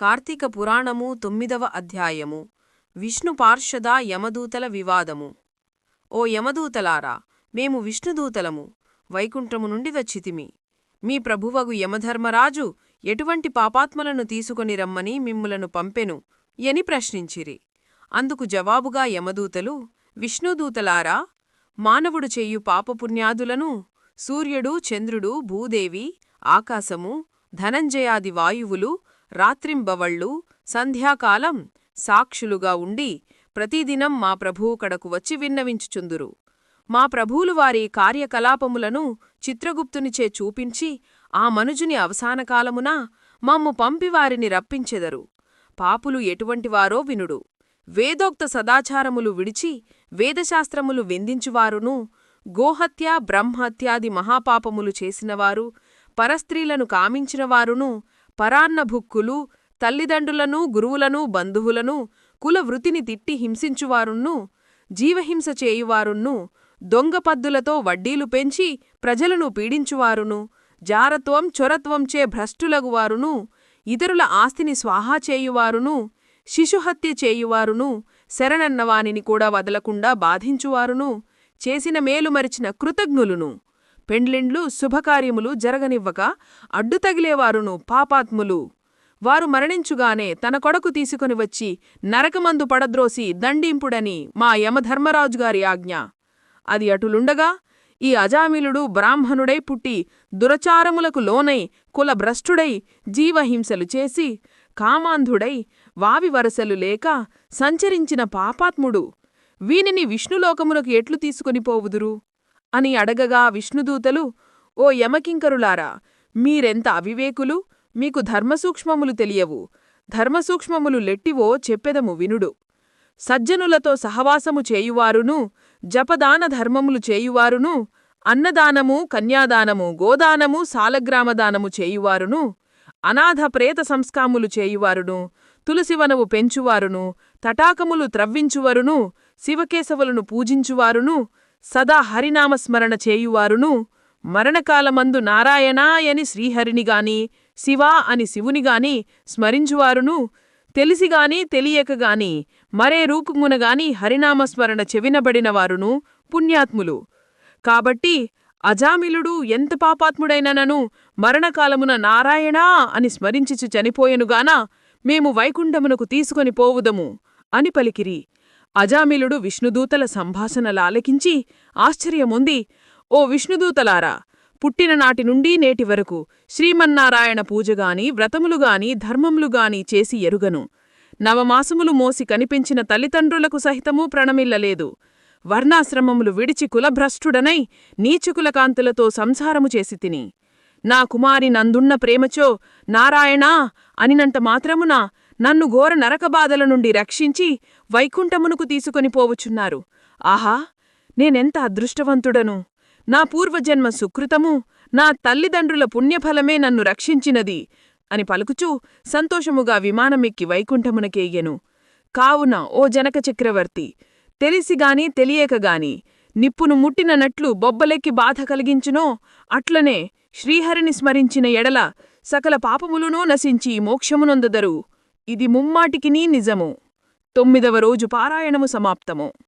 కార్తీక పురాణము తొమ్మిదవ అధ్యాయము. విష్ణు పార్షద యమదూతల వివాదము. ఓ యమదూతలారా మేము విష్ణుదూతలము వైకుంఠము నుండి వచ్చితిమి. మీ ప్రభువగు యమధర్మరాజు ఎటువంటి పాపాత్మలను తీసుకొని రమ్మని మిమ్ములను పంపెను ఎని ప్రశ్నించిరి. అందుకు జవాబుగా యమదూతలు విష్ణుదూతలారా మానవుడు చేయు పాపపుణ్యాదులను సూర్యుడు చంద్రుడు భూదేవి ఆకాశము ధనంజయాది వాయువులు రాత్రింబవళ్ళు సంధ్యాకాలం సాక్షులుగా ఉండి ప్రతిదినం మా ప్రభువు కడకు వచ్చి విన్నవించుచుందురు. మా ప్రభువులు వారి కార్యకలాపములను చిత్రగుప్తునిచే చూపించి ఆ మనుజుని అవసానకాలమున మమ్ము పంపివారిని రప్పించెదరు. పాపులు ఎటువంటివారో వినుడు. వేదోక్త సదాచారములు విడిచి వేదశాస్త్రములు వెందించువారును గోహత్య బ్రహ్మహత్యాది మహాపాపములు చేసినవారు పరస్త్రీలను కామించినవారును పరాన్నభుక్కులు తల్లిదండ్రులను గురువులను బంధువులను కులవృతిని తిట్టి హింసించువారున్ను జీవహింస చేయువారున్ను దొంగపద్దులతో వడ్డీలు పెంచి ప్రజలను పీడించువారును జారత్వం చొరత్వంచే భ్రష్టులగువారును ఇతరుల ఆస్తిని స్వాహా చేయువారును శిశుహత్య చేయువారును శరణన్నవానిని కూడా వదలకుండా బాధించువారును చేసిన మేలు మరిచిన కృతజ్ఞులును. పెండ్లిండ్లు శుభకార్యములు జరగనివ్వక అడ్డుతగిలేవారును పాపాత్ములు. వారు మరణించుగానే తన కొడకు తీసుకుని వచ్చి నరకమందు పడద్రోసి దండింపుడని మా యమధర్మరాజుగారి ఆజ్ఞ. అది అటులుండగా ఈ అజామిలుడు బ్రాహ్మణుడై పుట్టి దురచారములకు లోనై కులభ్రష్టుడై జీవహింసలు చేసి కామాంధుడై వావి వరసలు లేక సంచరించిన పాపాత్ముడు. వీనిని విష్ణులోకమునకు ఎట్లు తీసుకునిపోవుదురు అని అడగగా విష్ణుదూతలు ఓ యమకింకరులారా మీరెంత అవివేకులు? మీకు ధర్మసూక్ష్మములు తెలియవు. ధర్మసూక్ష్మములు లెట్టివో చెప్పెదము వినుడు. సజ్జనులతో సహవాసము చేయువారును జపదాన ధర్మములు చేయువారును అన్నదానము కన్యాదానము గోదానము సాలగ్రామదానము చేయువారును అనాథ ప్రేత సంస్కాములు చేయువారును తులసివనవు పెంచువారును తటాకములు త్రవ్వించువరును శివకేశవులను పూజించువారును సదా హరినామస్మరణ చేయువారును. మరణకాలమందు నారాయణాయని శ్రీహరినిగాని శివా అని శివునిగాని స్మరించువారును. తెలిసిగాని తెలియకగాని మరే రూపుమునగాని హరినామస్మరణ చెవినబడినవారును పుణ్యాత్ములు. కాబట్టి అజామిలుడు ఎంత పాపాత్ముడైననను మరణకాలమున నారాయణా అని స్మరించిచు చనిపోయెనుగాన మేము వైకుంఠమునకు తీసుకొని పోవుదము అని పలికిరి. అజామిలుడు విష్ణుదూతల సంభాషణలాలకించి ఆశ్చర్యముంది ఓ విష్ణుదూతలారా పుట్టిన నాటి నుండి నేటి వరకు శ్రీమన్నారాయణ పూజగాని వ్రతములుగాని ధర్మములుగాని చేసి ఎరుగను. నవమాసములు మోసి కనిపించిన తల్లిదండ్రులకు సహితమూ ప్రణమిల్లలేదు. వర్ణాశ్రమములు విడిచి కులభ్రష్టుడనై నీచుకుల కాంతులతో సంసారము చేసి తిని. నా కుమారి నందున్న ప్రేమచో నారాయణా అనినంత మాత్రమునా నన్ను ఘోర నరకబాధల నుండి రక్షించి వైకుంఠమునకు తీసుకొని పోవుచున్నారు ఆహా నేనెంత అదృష్టవంతుడను? నా పూర్వజన్మ సుకృతము నా తల్లిదండ్రుల పుణ్యఫలమే నన్ను రక్షించినది అని పలుకుచూ సంతోషముగా విమానమెక్కి వైకుంఠమునకేయ్యెను కావున ఓ జనక చక్రవర్తి తెలిసిగాని తెలియకగాని నిప్పును ముట్టిననట్లు బొబ్బలెక్కి బాధ కలిగించునో అట్లనే శ్రీహరిని స్మరించిన ఎడల సకల పాపములునూ నశించి మోక్షమునొందదరు. ఇది ముమ్మాటికినీ నిజము. తొమ్మిదవ రోజు పారాయణము సమాప్తము.